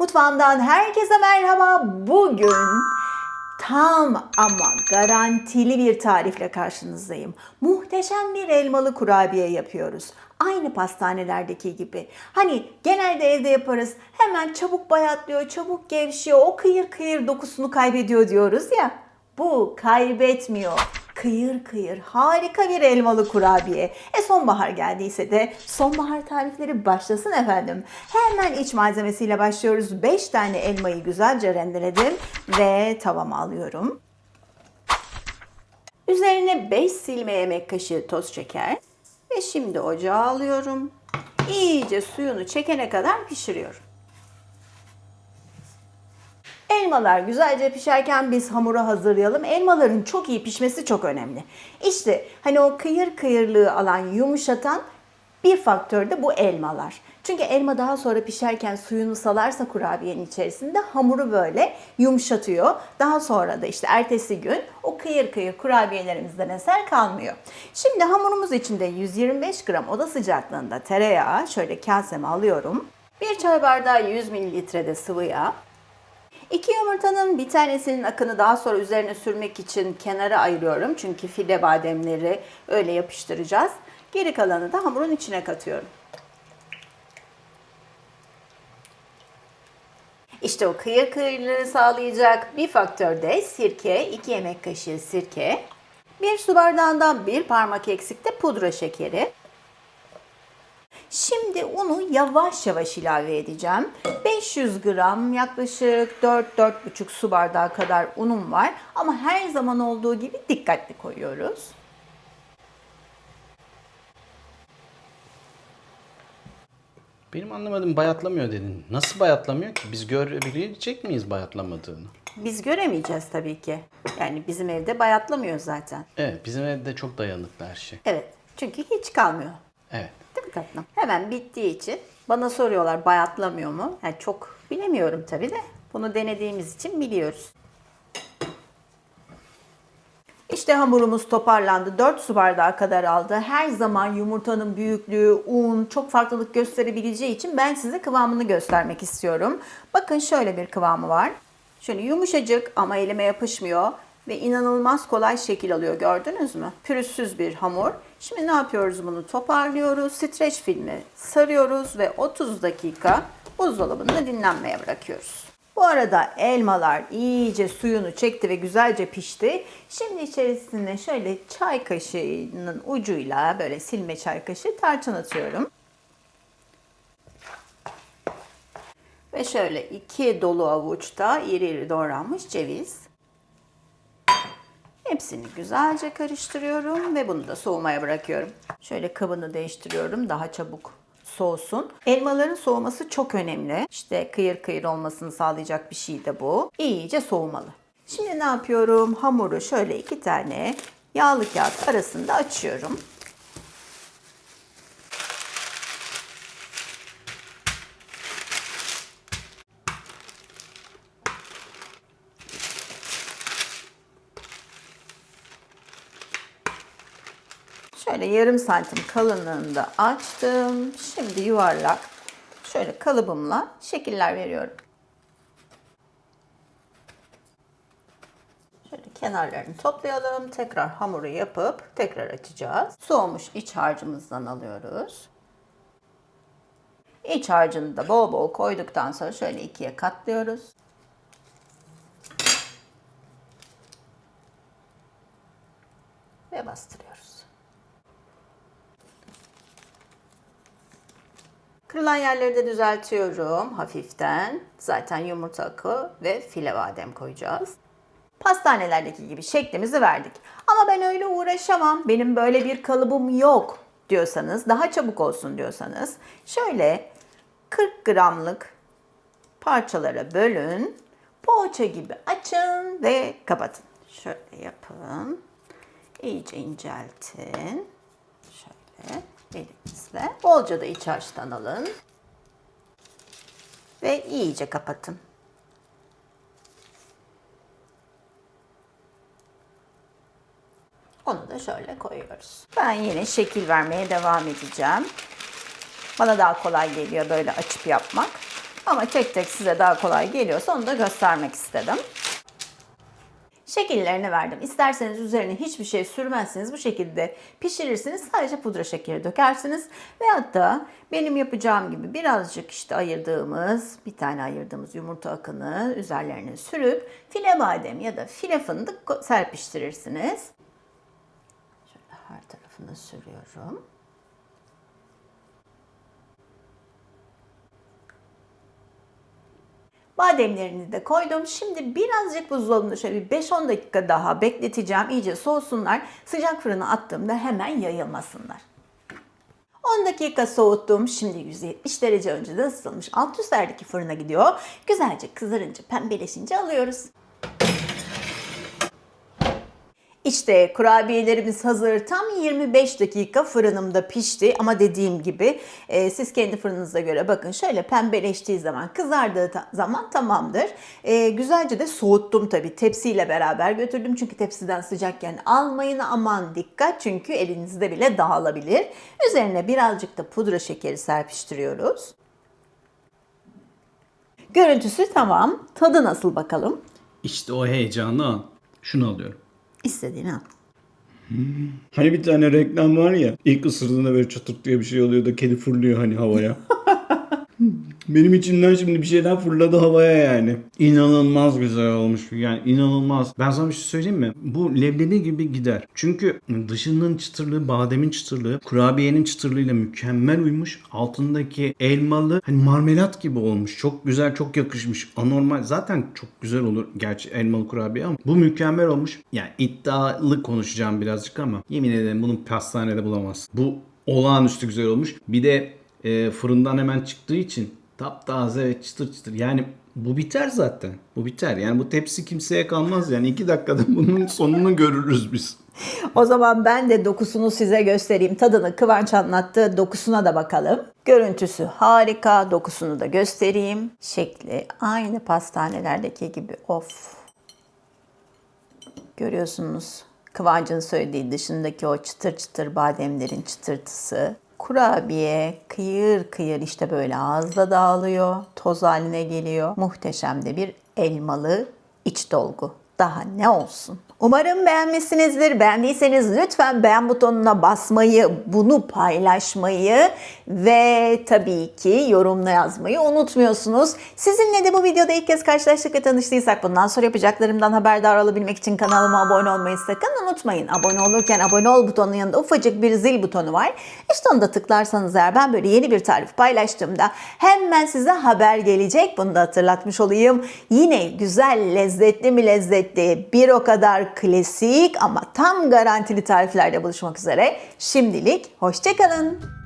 Mutfağımdan herkese merhaba. Bugün tam ama garantili bir tarifle karşınızdayım. Muhteşem bir elmalı kurabiye yapıyoruz. Aynı pastanelerdeki gibi. Hani genelde evde yaparız. Hemen çabuk bayatlıyor, çabuk gevşiyor, o kıyır kıyır dokusunu kaybediyor diyoruz ya. Bu kaybetmiyor. Kıyır kıyır harika bir elmalı kurabiye. E sonbahar geldiyse de sonbahar tarifleri başlasın efendim. Hemen iç malzemesiyle başlıyoruz. 5 tane elmayı güzelce rendeledim ve tavama alıyorum. Üzerine 5 silme yemek kaşığı toz şeker ve şimdi ocağa alıyorum. İyice suyunu çekene kadar pişiriyorum. Elmalar güzelce pişerken biz hamuru hazırlayalım. Elmaların çok iyi pişmesi çok önemli. İşte hani o kıyır kıyırlığı alan yumuşatan bir faktör de bu elmalar. Çünkü elma daha sonra pişerken suyunu salarsa kurabiyenin içerisinde hamuru böyle yumuşatıyor. Daha sonra da işte ertesi gün o kıyır kıyır kurabiyelerimizden eser kalmıyor. Şimdi hamurumuz içinde 125 gram oda sıcaklığında tereyağı şöyle kaseme alıyorum. Bir çay bardağı 100 mililitrede sıvı yağ, İki yumurtanın bir tanesinin akını daha sonra üzerine sürmek için kenara ayırıyorum. Çünkü file bademleri öyle yapıştıracağız. Geri kalanı da hamurun içine katıyorum. İşte o kıyır kıyırları sağlayacak bir faktör de sirke, 2 yemek kaşığı sirke, bir su bardağından bir parmak eksikte pudra şekeri, Şimdi unu yavaş yavaş ilave edeceğim. 500 gram yaklaşık 4-4,5 su bardağı kadar unum var. Ama her zaman olduğu gibi dikkatli koyuyoruz. Benim anlamadığım bayatlamıyor dedin. Nasıl bayatlamıyor ki? Biz görebilecek miyiz bayatlamadığını? Biz göremeyeceğiz tabii ki. Yani bizim evde bayatlamıyor zaten. Evet, bizim evde çok dayanıklı her şey. Evet. Çünkü hiç kalmıyor. Evet. Tatlım? Hemen bittiği için bana soruyorlar bayatlamıyor mu? Yani çok bilemiyorum tabii de. Bunu denediğimiz için biliyoruz. İşte hamurumuz toparlandı. 4 su bardağı kadar aldı. Her zaman yumurtanın büyüklüğü, un çok farklılık gösterebileceği için ben size kıvamını göstermek istiyorum. Bakın şöyle bir kıvamı var. Şöyle yumuşacık ama elime yapışmıyor ve inanılmaz kolay şekil alıyor gördünüz mü? Pürüzsüz bir hamur. Şimdi ne yapıyoruz bunu? Toparlıyoruz. Streç filmi sarıyoruz ve 30 dakika buzdolabında dinlenmeye bırakıyoruz. Bu arada elmalar iyice suyunu çekti ve güzelce pişti. Şimdi içerisine şöyle çay kaşığının ucuyla böyle silme çay kaşığı tarçın atıyorum. Ve şöyle iki dolu avuçta iri iri doğranmış ceviz. Hepsini güzelce karıştırıyorum ve bunu da soğumaya bırakıyorum. Şöyle kabını değiştiriyorum daha çabuk soğusun. Elmaların soğuması çok önemli. İşte kıyır kıyır olmasını sağlayacak bir şey de bu. İyice soğumalı. Şimdi ne yapıyorum? Hamuru şöyle iki tane yağlı kağıt arasında açıyorum. Şöyle yarım santim kalınlığında açtım. Şimdi yuvarlak şöyle kalıbımla şekiller veriyorum. Şöyle kenarlarını toplayalım. Tekrar hamuru yapıp tekrar açacağız. Soğumuş iç harcımızdan alıyoruz. İç harcını da bol bol koyduktan sonra şöyle ikiye katlıyoruz. Ve bastırıyoruz. Kırılan yerleri de düzeltiyorum hafiften. Zaten yumurta akı ve file badem koyacağız. Pastanelerdeki gibi şeklimizi verdik. Ama ben öyle uğraşamam. Benim böyle bir kalıbım yok diyorsanız, daha çabuk olsun diyorsanız şöyle 40 gramlık parçalara bölün. Poğaça gibi açın ve kapatın. Şöyle yapın. İyice inceltin. Bolca da iç harçtan alın. Ve iyice kapatın. Onu da şöyle koyuyoruz. Ben yine şekil vermeye devam edeceğim. Bana daha kolay geliyor böyle açıp yapmak. Ama tek tek size daha kolay geliyorsa onu da göstermek istedim. Şekillerini verdim. İsterseniz üzerine hiçbir şey sürmezsiniz. Bu şekilde pişirirsiniz. Sadece pudra şekeri dökersiniz. Veyahut da benim yapacağım gibi birazcık işte ayırdığımız, bir tane ayırdığımız yumurta akını üzerlerine sürüp file badem ya da file fındık serpiştirirsiniz. Şöyle her tarafını sürüyorum. Bademlerini de koydum. Şimdi birazcık buzdolabında şöyle bir 5-10 dakika daha bekleteceğim. İyice soğusunlar. Sıcak fırına attığımda hemen yayılmasınlar. 10 dakika soğuttum. Şimdi 170 derece önceden ısıtılmış alt üstlerdeki fırına gidiyor. Güzelce kızarınca, pembeleşince alıyoruz. İşte kurabiyelerimiz hazır. Tam 25 dakika fırınımda pişti ama dediğim gibi e, siz kendi fırınınıza göre bakın şöyle pembeleştiği zaman kızardığı ta- zaman tamamdır. E, güzelce de soğuttum tabii tepsiyle beraber götürdüm çünkü tepsiden sıcakken almayın aman dikkat çünkü elinizde bile dağılabilir. Üzerine birazcık da pudra şekeri serpiştiriyoruz. Görüntüsü tamam. Tadı nasıl bakalım? İşte o heyecanlı an. Şunu alıyorum. İstediğini al. Hani bir tane reklam var ya ilk ısırdığında böyle çatırt diye bir şey oluyor da kedi fırlıyor hani havaya. Benim içimden şimdi bir şeyler fırladı havaya yani. İnanılmaz güzel olmuş. Yani inanılmaz. Ben sana bir şey söyleyeyim mi? Bu leblebi gibi gider. Çünkü dışının çıtırlığı, bademin çıtırlığı, kurabiyenin çıtırlığıyla mükemmel uymuş. Altındaki elmalı hani marmelat gibi olmuş. Çok güzel, çok yakışmış. Anormal. Zaten çok güzel olur gerçi elmalı kurabiye ama bu mükemmel olmuş. Yani iddialı konuşacağım birazcık ama yemin ederim bunu pastanede bulamazsın. Bu olağanüstü güzel olmuş. Bir de e, fırından hemen çıktığı için taptaze ve çıtır çıtır. Yani bu biter zaten. Bu biter. Yani bu tepsi kimseye kalmaz yani. iki dakikada bunun sonunu görürüz biz. O zaman ben de dokusunu size göstereyim. Tadını Kıvanç anlattı. Dokusuna da bakalım. Görüntüsü harika. Dokusunu da göstereyim. Şekli aynı pastanelerdeki gibi. Of. Görüyorsunuz Kıvancın söylediği dışındaki o çıtır çıtır bademlerin çıtırtısı. Kurabiye kıyır kıyır işte böyle ağızda dağılıyor. Toz haline geliyor. Muhteşem de bir elmalı iç dolgu. Daha ne olsun? Umarım beğenmişsinizdir. Beğendiyseniz lütfen beğen butonuna basmayı, bunu paylaşmayı ve tabii ki yorumla yazmayı unutmuyorsunuz. Sizinle de bu videoda ilk kez karşılaştık ve tanıştıysak bundan sonra yapacaklarımdan haberdar olabilmek için kanalıma abone olmayı sakın unutmayın. Abone olurken abone ol butonunun yanında ufacık bir zil butonu var. İşte onu da tıklarsanız eğer ben böyle yeni bir tarif paylaştığımda hemen size haber gelecek. Bunu da hatırlatmış olayım. Yine güzel, lezzetli mi lezzetli, bir o kadar klasik ama tam garantili tariflerle buluşmak üzere. Şimdilik hoşçakalın.